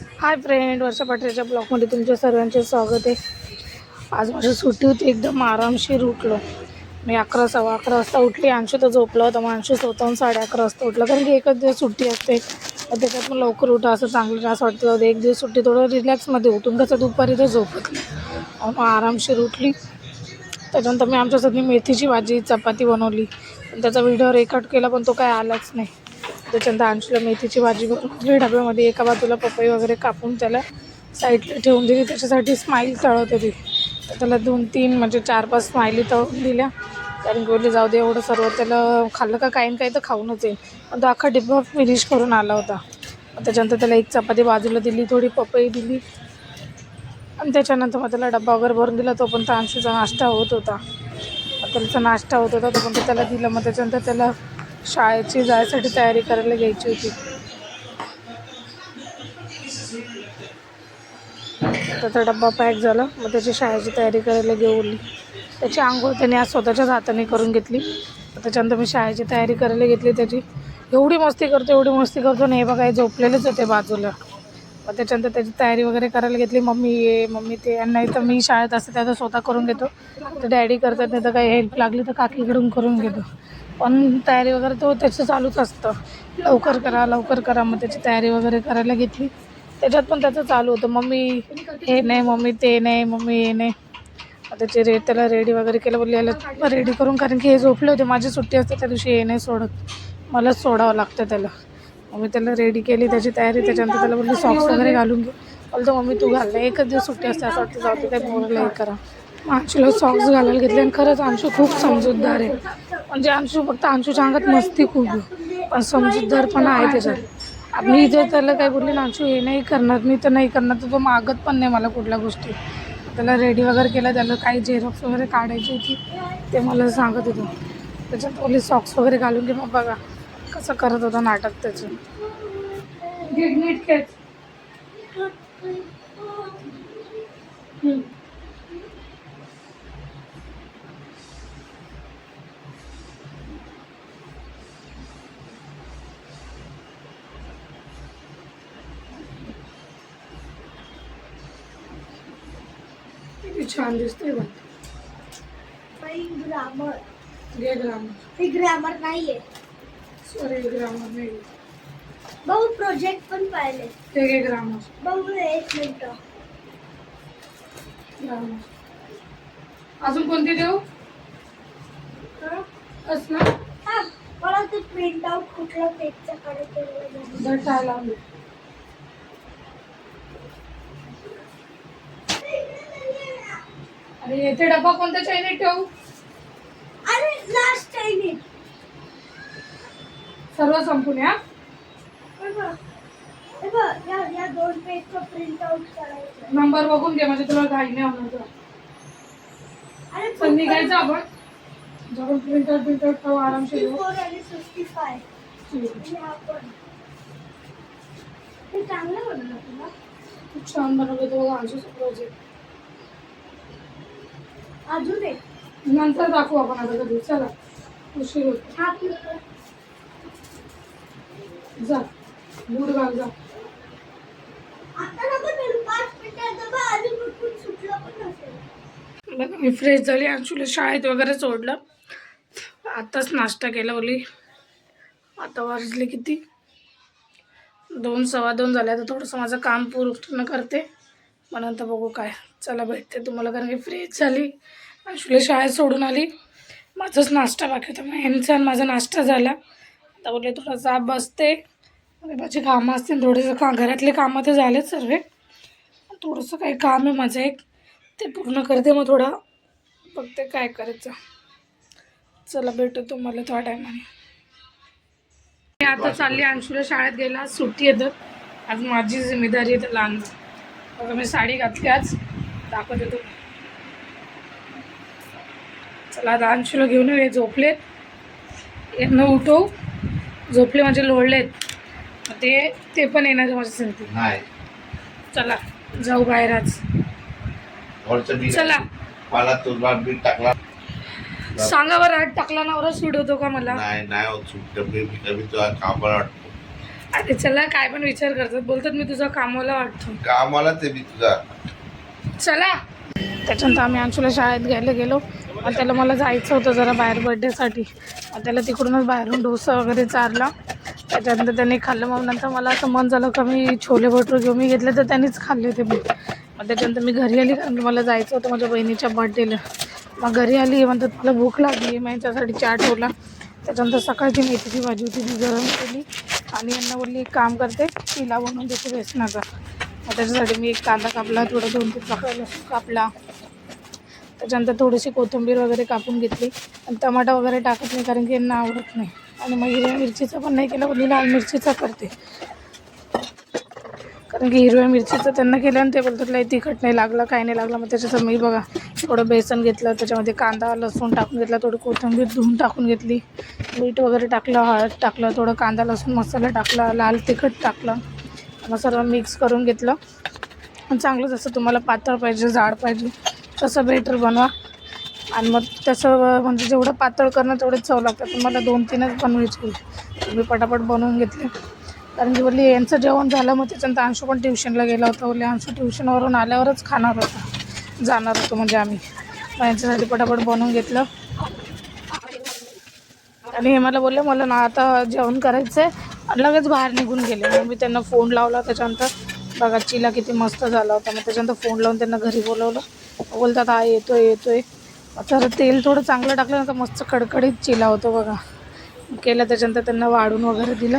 Hi friend वर्षा पाटीलच्या ब्लॉगमध्ये तुमच्या सर्वांचे स्वागत आहे. आज माझी सुट्टी होती एकदम आरामशीर उठलो. मी अकरा सव्वा अकरा वाजता उठली. अंशू तर झोपला होता मग अंशू स्वतःहून साडे अकरा वाजता उठला. कारण की एकच दिवस सुट्टी असते. मग त्याच्यात मग लवकर उठा असं चांगलं नाही असं वाटतं. जाऊ दे, एक दिवस सुट्टी थोडं रिलॅक्समध्ये उठून कसं दुपारी तर झोपत नाही. मग आरामशीर उठली. त्याच्यानंतर मी आमच्यासाठी मेथीची भाजी चपाती बनवली. पण त्याचा व्हिडिओ रेकॉर्ड केला पण तो काय आलाच नाही. त्याच्यानंतर अंशूला मेथीची भाजी भरून दिली डब्यामध्ये एका बाजूला पपई वगैरे कापून त्याला साईडला ठेवून दिली. त्याच्यासाठी स्माईल तळत होती. तर त्याला दोन तीन म्हणजे चार पाच स्माईली तळून दिल्या. कारण की बोलले जाऊ दे एवढं सर्व त्याला खाल्लं का काही ना काही तर खाऊनच येईल. पण तो अख्खा डिब्बा फिनिश करून आला होता. त्याच्यानंतर त्याला एक चपाती बाजूला दिली थोडी पपई दिली. आणि त्याच्यानंतर मग त्याला डब्बा वगैरे भरून दिला. तो तोपर्यंत अंशूचा नाश्ता होत होता. त्याचा नाश्ता होत होता. तो पण त्याला दिलं. मग त्याच्यानंतर त्याला शाळेची जायसाठी तयारी करायला घ्यायची होती. त्याचा डब्बा पॅक झाला. मग त्याची शाळेची तयारी करायला घेऊन त्याची आंघोळ त्याने आज स्वतःच्याच हाताने करून घेतली. त्याच्यानंतर मी शाळेची तयारी करायला घेतली त्याची. एवढी मस्ती करतो एवढी मस्ती करतो नाही बघा झोपलेलेच होते बाजूला. मग त्याच्यानंतर त्याची तयारी वगैरे करायला घेतली. मम्मी ये मम्मी ते आणि नाही तर मी शाळेत असते त्या स्वतः करून घेतो. तर डॅडी करतात नाही तर काही हेल्प लागली तर काकीकडून करून घेतो. पण तयारी वगैरे तो त्याचं चालूच असतं. लवकर करा लवकर करा मग त्याची तयारी वगैरे करायला घेतली. त्याच्यात पण त्याचं चालू होतं. मम्मी हे नाही मम्मी ते नाही मम्मी हे नाही. त्याचे रे त्याला रेडी वगैरे केलं बोलले याला रेडी करून कारण की हे झोपले होते. माझी सुट्टी असते त्या दिवशी हे नाही सोडत. मलाच सोडावं लागतं त्याला. मम्मी त्याला रेडी केली त्याची तयारी त्याच्यानंतर त्याला बोलली सॉक्स वगैरे घालून घे. बोलतो मम्मी तू घाल ना. एकच दिवस सुट्टी असते असं वाटतं जाऊ ते काही हे करा. मग सॉक्स घालायला घेतले आणि खरंच आमची खूप समजूतदार आहे. म्हणजे अंशू फक्त अंशूच्या अंगात मस्ती खूप आहे. पण समजूतदारपणा आहे त्याच्यात. मी जर त्याला काय बोलली ना अंशू हे नाही करणार मी तर नाही करणार तर तो मागत पण नाही मला कुठल्या गोष्टी. त्याला रेडी वगैरे केलं त्याला काही झेरॉक्स वगैरे काढायची होती ते मला सांगत होतं. त्याच्यात पोलीस सॉक्स वगैरे घालून घे मग बघा कसं करत होता नाटक त्याचं. नीट नीट खेच छान दिसतोय बघ. ग्रामर. घे ग्रामर. हे ग्रामर नाहीये. सॉरी ग्रामर नाही भाऊ प्रोजेक्ट पण पाहिले. ते घे ग्रामर. भाऊ एक मिनिट. ग्रामर. अजून कोणती देऊ? असं हा. मला ते प्रिंट आउट कुठलं पेजच्याकडे केलं दटाय लावली अरे येथे डब्बा कोणत्या चायनीत ठेवू? अरे लास्ट टाइम सर्व संपून या या या दोन पेजचं प्रिंट आउट करायचं. नंबर बघून घे म्हणजे तुला घाई नाही होणार. अरे पण निघायचं आपण. जवळ प्रिंटर प्रिंटर आरामशीर येऊ. फोर आणि फिफ्टी फाय ठीक आहे. आणि हा हे चांगलं बनवलं तुला. खूप छान बनवलं तो आमचं प्रोजेक्ट अजून एक. नंतर दाखवू आपण आता कधी. चला. उशीर होतो. जा. बूट घाल जा. बघ मी फ्रेश झाली. अंशुला शाळेत वगैरे सोडलं. आताच नाश्ता केला बोली आता वाजले किती? दोन सव्वा दोन झाले. आता थोडंसं माझं काम पूर्ण करते. मग नंतर बघू काय. चला भेटते तुम्हाला कारण की फ्रेश झाली. अंशुला शाळेत सोडून आली. माझाच नाश्ता बाकी होता. मग यांचा माझा नाश्ता झाला. आता बोलले थोडासा बसते. माझी कामं असतील थोडेसे का घरातले कामं तर झालेच सर्व. थोडंसं काही काम आहे माझं एक. ते पूर्ण करते मग थोडं. बघते काय करायचं. चला भेटू तुम्हाला थोड्या टायमाने. मी आता चालली अंशुला शाळेत गेला. सुट्टी येतं आज माझी जिम्मेदारी आहे तर लहान. बघा मी साडी घातली आज. दाखवते तो. चला आता अंशुला घेऊन येऊ हे झोपलेत. यांना उठव झोपले म्हणजे लोळलेत. ते ते पण येणार माझ्या संगती. नाही. चला जाऊ बाहेर आज. चला. मला तुला टाकला. सांगा बरं आठ टाकला नवरा सूट होतो का मला? नाही नाही मी कमी तुला कामाला वाटतो. अरे चला काय पण विचार करतात. बोलतात मी तुझा कामाला वाटतो. कामाला ते मी तुझा. चला. त्याच्यानंतर आम्ही अंशूला शाळेत घ्यायला गेलो. मग त्याला मला जायचं होतं जरा बाहेर बर्थडेसाठी. मग त्याला तिकडूनच बाहेरून डोसा वगैरे चारला. त्याच्यानंतर त्याने खाल्लं. मग नंतर मला असं मन झालं का मी छोले भटूर घेऊन मी घेतले तर त्यांनीच खाल्ले ते मग त्याच्यानंतर मी घरी आली कारण मला जायचं होतं माझ्या बहिणीच्या बर्थडेला. मग घरी आली म्हणतात मला भूक लागली मग यांच्यासाठी चहा ठेवला. त्याच्यानंतर सकाळची मेथीची भाजी होती ती गरम केली. आणि यांना बोलली एक काम करते तिला बनवून देते बेसनाचा. मग त्याच्यासाठी मी एक कांदा कापला थोडं दोन तीन पाकळ्या लसूण कापला. त्याच्यानंतर थोडीशी कोथिंबीर वगैरे कापून घेतली. आणि टमाटा वगैरे टाकत नाही कारण की यांना आवडत नाही. आणि मग हिरव्या मिरचीचं पण नाही केलं पण मी लाल मिरचीचा करते. कारण की हिरव्या मिरचीचं त्यांना केलं आणि ते बोलतात लई तिखट नाही लागलं काय नाही लागलं. मग त्याच्यात मी बघा थोडं बेसन घेतलं त्याच्यामध्ये कांदा लसूण टाकून घेतला थोडी कोथिंबीर धुवून टाकून घेतली. मीठ वगैरे टाकलं हळद टाकलं थोडं कांदा लसूण मसाला टाकला लाल तिखट टाकलं. मग सर्व मिक्स करून घेतलं. आणि चांगलं जसं तुम्हाला पातळ पाहिजे जाड पाहिजे तसं बेटर बनवा. आणि मग तसं म्हणजे जेवढं पातळ करणं तेवढंच चव लागतं. तुम्हाला मला दोन तीनच बनवायची होती. मी पटापट बनवून घेतले. कारण की बोलली यांचं जेवण झालं मग त्याच्यानंतर अंशू पण ट्युशनला गेला होता. बोलले अंशू ट्युशनवरून आल्यावरच खाणार होता. जाणार होतो म्हणजे आम्ही. यांच्यासाठी पटापट बनवून घेतलं. आणि हे मला बोलले मला ना आता जेवण करायचं आहे आणि लगेच बाहेर निघून गेले. मग मी त्यांना फोन लावला त्याच्यानंतर. बघा चिला किती मस्त झाला होता. मग त्याच्यानंतर फोन लावून त्यांना घरी बोलवलं. बोलतात हा येतोय येतोय. तर तेल थोडं चांगलं टाकलं ना तर मस्त कडकडीत चिला होतो बघा. केलं त्याच्यानंतर त्यांना वाढून वगैरे दिलं.